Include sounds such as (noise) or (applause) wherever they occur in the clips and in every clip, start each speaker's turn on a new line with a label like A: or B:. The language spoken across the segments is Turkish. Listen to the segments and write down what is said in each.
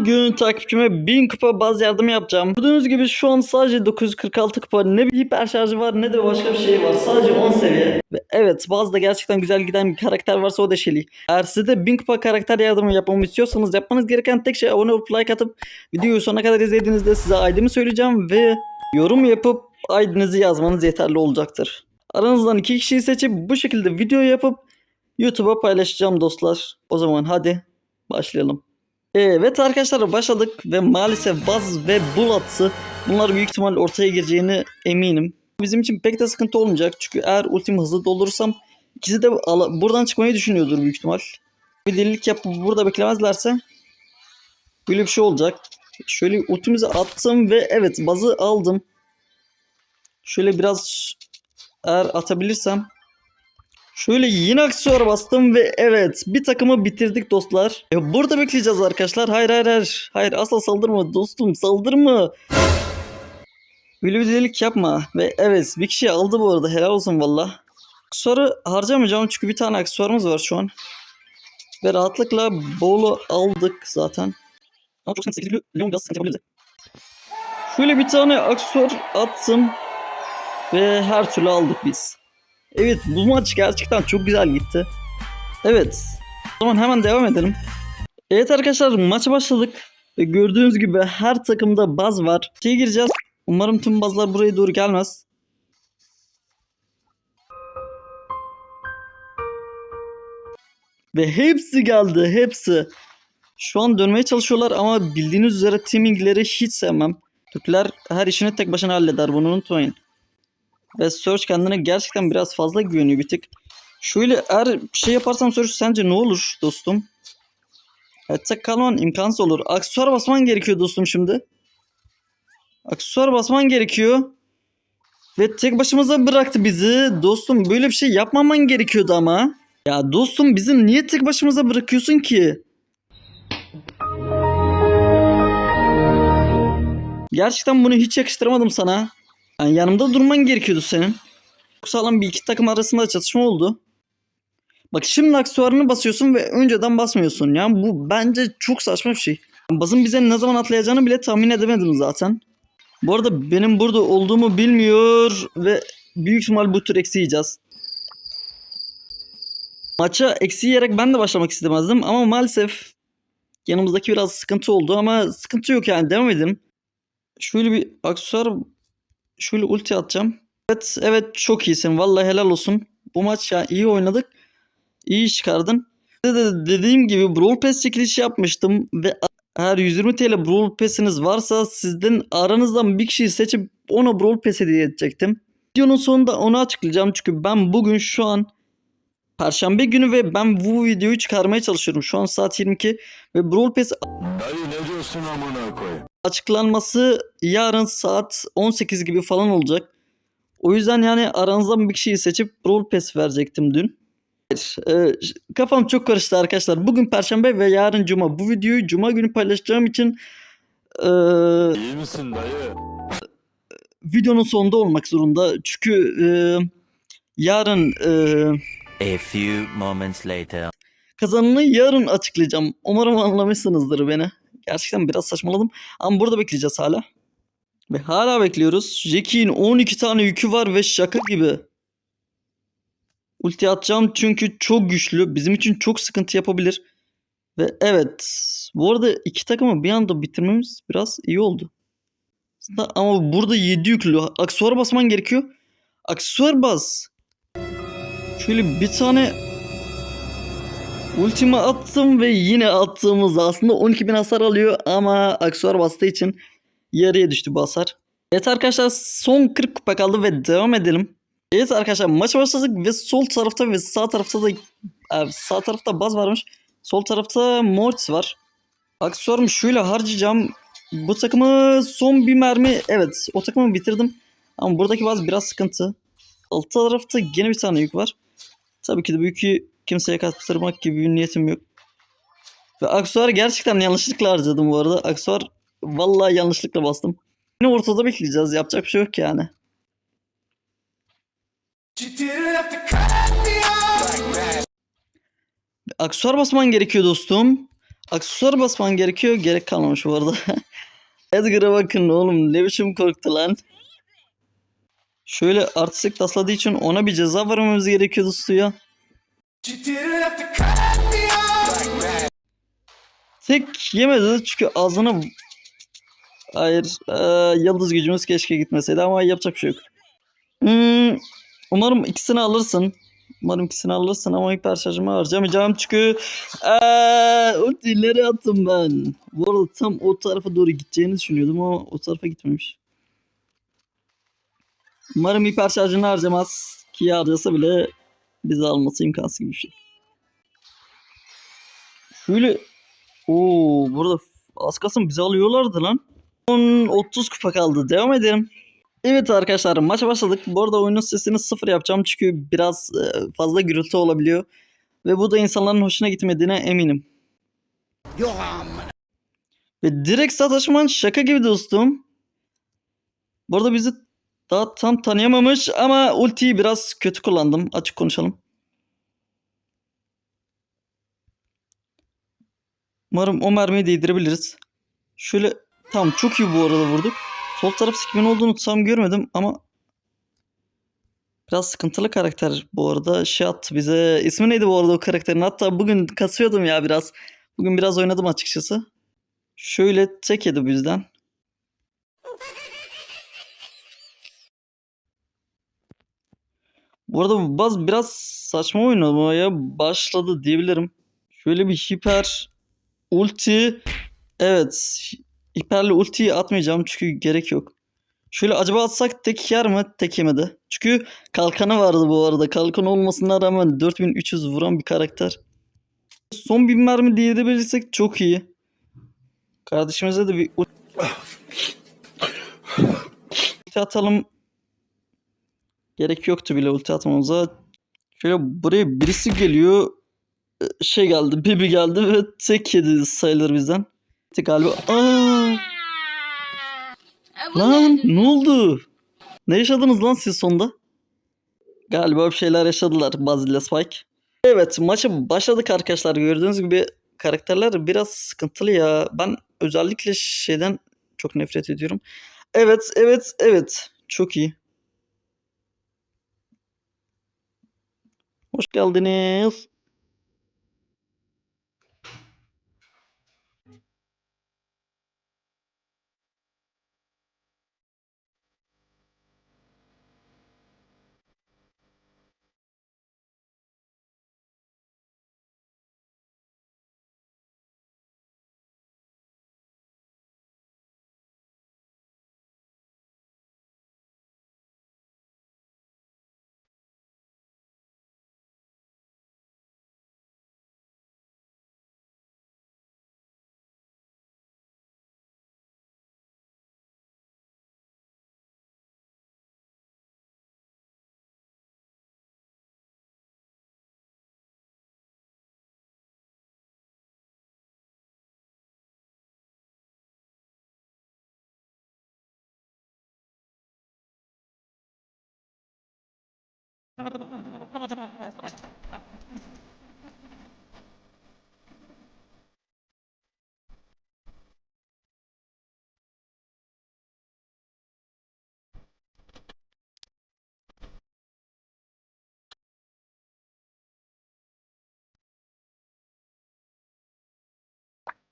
A: Bugün takipçime 1000 kupa baz yardım yapacağım. Gördüğünüz gibi şu an sadece 946 kupa ne bir hiper şarjı var ne de başka bir şey var. Sadece 10 seviye. Ve evet bazda gerçekten güzel giden bir karakter varsa o da Shelly. Eğer siz de 1000 kupa karakter yardımı yapmamı istiyorsanız yapmanız gereken tek şey abone olup like atıp videoyu sonuna kadar izlediğinizde size ID'mi söyleyeceğim ve yorum yapıp ID'nizi yazmanız yeterli olacaktır. Aranızdan iki kişiyi seçip bu şekilde video yapıp YouTube'a paylaşacağım dostlar. O zaman hadi başlayalım. Evet arkadaşlar başladık ve maalesef Baz ve Bulat'sı bunlar büyük ihtimal ortaya gireceğini eminim. Bizim için pek de sıkıntı olmayacak çünkü eğer ultimi hızlı doldurursam ikisi de buradan çıkmayı düşünüyordur büyük ihtimal. Bir delilik yapıp burada beklemezlerse böyle bir şey olacak. Şöyle ultimizi attım ve evet Baz'ı aldım. Şöyle biraz eğer atabilirsem Şöyle yine aksesuar bastım ve evet bir takımı bitirdik dostlar. E, burada bekleyeceğiz arkadaşlar. Hayır hayır hayır. Hayır asla saldırma dostum saldırma. Böyle bir delilik yapma. Ve evet bir kişi aldı bu arada helal olsun valla. Aksesuarı harcamayacağım çünkü bir tane aksesuarımız var şu an. Ve rahatlıkla bolu aldık zaten. Ama çok sıkıntı 8 milyon gaz sıkıntı yapabiliriz. Şöyle bir tane aksesuar attım. Ve her türlü aldık biz. Evet bu maç gerçekten çok güzel gitti. Evet. O zaman hemen devam edelim. Evet arkadaşlar maça başladık. Ve gördüğünüz gibi her takımda baz var. Şey gireceğiz. Umarım tüm bazlar buraya doğru gelmez. Ve hepsi geldi hepsi. Şu an dönmeye çalışıyorlar ama bildiğiniz üzere teamingleri hiç sevmem. Türkler her işini tek başına halleder bunu unutmayın. Ve Search kendine gerçekten biraz fazla güveniyor bir tık. Şöyle eğer bir şey yaparsam Search sence ne olur dostum? Hayatta kalman imkansız olur. Aksesuar basman gerekiyor dostum şimdi. Aksesuar basman gerekiyor. Ve tek başımıza bıraktı bizi. Dostum böyle bir şey yapmaman gerekiyordu ama. Ya dostum bizi niye tek başımıza bırakıyorsun ki? Gerçekten bunu hiç yakıştıramadım sana. Yani yanımda durman gerekiyordu senin. Sağlam bir iki takım arasında çatışma oldu. Bak şimdi aksesuarını basıyorsun ve önceden basmıyorsun. Yani bu bence çok saçma bir şey. Bazın bize ne zaman atlayacağını bile tahmin edemedim zaten. Bu arada benim burada olduğumu bilmiyor ve büyük ihtimal bu tür eksi yiyeceğiz. Maça eksi yiyerek ben de başlamak istemezdim ama maalesef yanımızdaki biraz sıkıntı oldu ama sıkıntı yok yani devam edelim. Şöyle bir aksesuar şöyle ulti atacağım. Evet evet çok iyisin. Vallahi helal olsun. Bu maç ya iyi oynadık. İyi çıkardın. De, de- dediğim gibi Brawl Pass çekilişi yapmıştım ve eğer 120 TL Brawl Pass'iniz varsa sizden aranızdan bir kişiyi seçip ona Brawl Pass hediye edecektim. Videonun sonunda onu açıklayacağım çünkü ben bugün şu an Perşembe günü ve ben bu videoyu çıkarmaya çalışıyorum. Şu an saat 22 ve Brawl Pass
B: Dayı ne diyorsun amına koyayım?
A: Açıklanması yarın saat 18 gibi falan olacak. O yüzden yani aranızdan bir kişiyi seçip Brawl Pass verecektim dün. Hayır, e, ş- kafam çok karıştı arkadaşlar. Bugün Perşembe ve yarın Cuma. Bu videoyu Cuma günü paylaşacağım için e,
B: İyi misin dayı?
A: videonun sonunda olmak zorunda. Çünkü e, yarın e,
C: A few moments later.
A: kazanını yarın açıklayacağım. Umarım anlamışsınızdır beni. Gerçekten biraz saçmaladım. Ama burada bekleyeceğiz hala. Ve hala bekliyoruz. Jackie'in 12 tane yükü var ve şaka gibi. Ulti atacağım çünkü çok güçlü. Bizim için çok sıkıntı yapabilir. Ve evet. Bu arada iki takımı bir anda bitirmemiz biraz iyi oldu. Ama burada 7 yüklü. Aksesuar basman gerekiyor. Aksesuar bas. Şöyle bir tane Ultimi attım ve yine attığımız aslında 12.000 hasar alıyor ama aksesuar bastığı için yarıya düştü bu hasar. Evet arkadaşlar son 40 kupa kaldı ve devam edelim. Evet arkadaşlar maça başladık ve sol tarafta ve sağ tarafta da sağ tarafta baz varmış. Sol tarafta Mortis var. Aksesuarımı şöyle harcayacağım. Bu takımı son bir mermi evet o takımı bitirdim. Ama buradaki baz biraz sıkıntı. Alt tarafta yine bir tane yük var. Tabii ki de bu yükü kimseye kaptırmak gibi bir niyetim yok. Ve aksesuarı gerçekten yanlışlıkla harcadım bu arada. Aksesuar vallahi yanlışlıkla bastım. Yine ortada bekleyeceğiz. Yapacak bir şey yok yani. Aksesuar basman gerekiyor dostum. Aksesuar basman gerekiyor. Gerek kalmamış bu arada. (laughs) Edgar'a bakın oğlum ne biçim korktu lan. Şöyle artistik tasladığı için ona bir ceza vermemiz gerekiyordu suya. Tek yemedi çünkü ağzına... Hayır. eee, yıldız gücümüz keşke gitmeseydi ama yapacak bir şey yok. Hmm, umarım ikisini alırsın. Umarım ikisini alırsın ama hiper şarjımı harcamayacağım çünkü eee ultileri attım ben. Bu arada tam o tarafa doğru gideceğini düşünüyordum ama o tarafa gitmemiş. Umarım hiper şarjını harcamaz ki harcasa bile bizi alması imkansız gibi bir şey. Şöyle Oo burada az kalsın bizi alıyorlardı lan. 10 30 kupa kaldı. Devam edelim. Evet arkadaşlar maça başladık. Bu arada oyunun sesini sıfır yapacağım çünkü biraz e, fazla gürültü olabiliyor. Ve bu da insanların hoşuna gitmediğine eminim. Ve direkt sataşman şaka gibi dostum. Bu arada bizi daha tam tanıyamamış ama ultiyi biraz kötü kullandım. Açık konuşalım. Umarım o mermiyi değdirebiliriz. Şöyle tamam çok iyi bu arada vurduk. Sol taraf kimin olduğunu tam görmedim ama biraz sıkıntılı karakter bu arada. Şey attı bize. İsmi neydi bu arada o karakterin? Hatta bugün kasıyordum ya biraz. Bugün biraz oynadım açıkçası. Şöyle tek yedi bizden. Bu arada bu baz biraz saçma oynamaya başladı diyebilirim. Şöyle bir hiper ulti. Evet. Hiperli ultiyi atmayacağım çünkü gerek yok. Şöyle acaba atsak tek yer mi? Tek yemedi. Çünkü kalkanı vardı bu arada. Kalkan olmasına rağmen 4300 vuran bir karakter. Son bir mermi diyebilirsek çok iyi. Kardeşimize de bir ulti atalım. Gerek yoktu bile ulti atmamıza. Şöyle buraya birisi geliyor. Ee, Şey geldi, Bibi geldi ve tek yedi sayılır bizden. Galiba. Aa! Lan ne oldu? Ne yaşadınız lan siz sonda? Galiba bir şeyler yaşadılar Bazil ile Spike. Evet maça başladık arkadaşlar. Gördüğünüz gibi karakterler biraz sıkıntılı ya. Ben özellikle şeyden çok nefret ediyorum. Evet evet evet. Çok iyi. Hoş geldiniz.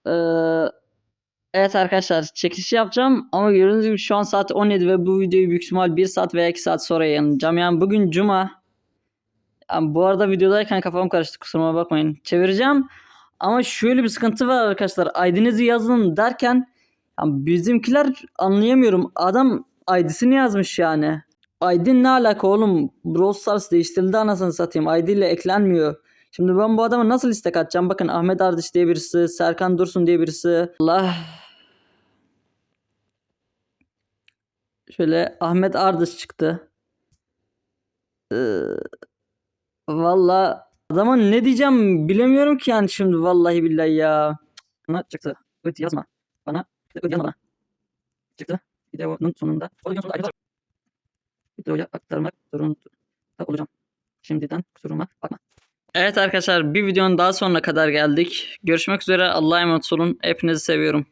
A: Ee, evet arkadaşlar çekiliş yapacağım ama gördüğünüz gibi şu an saat 17 ve bu videoyu büyük ihtimal 1 saat veya 2 saat sonra yayınlayacağım. Yani bugün cuma. Yani bu arada videodayken kafam karıştı kusuruma bakmayın. Çevireceğim ama şöyle bir sıkıntı var arkadaşlar. ID'nizi yazın derken yani bizimkiler anlayamıyorum. Adam ID'sini yazmış yani. ID ne alaka oğlum? Brawl Stars değiştirildi anasını satayım. ID ile eklenmiyor. Şimdi ben bu adama nasıl istek atacağım? Bakın Ahmet Ardıç diye birisi, Serkan Dursun diye birisi. Allah. Şöyle Ahmet Ardıç çıktı. Ee, Valla adama ne diyeceğim bilemiyorum ki yani şimdi vallahi billahi ya. Bana çıktı. Evet yazma. Bana evet yazma bana. Çıktı. Videonun sonunda. O videonun sonunda ayrıca videoya aktarmak zorunda olacağım. Şimdiden kusuruma bakma. Evet arkadaşlar bir videonun daha sonuna kadar geldik. Görüşmek üzere Allah'a emanet olun. Hepinizi seviyorum.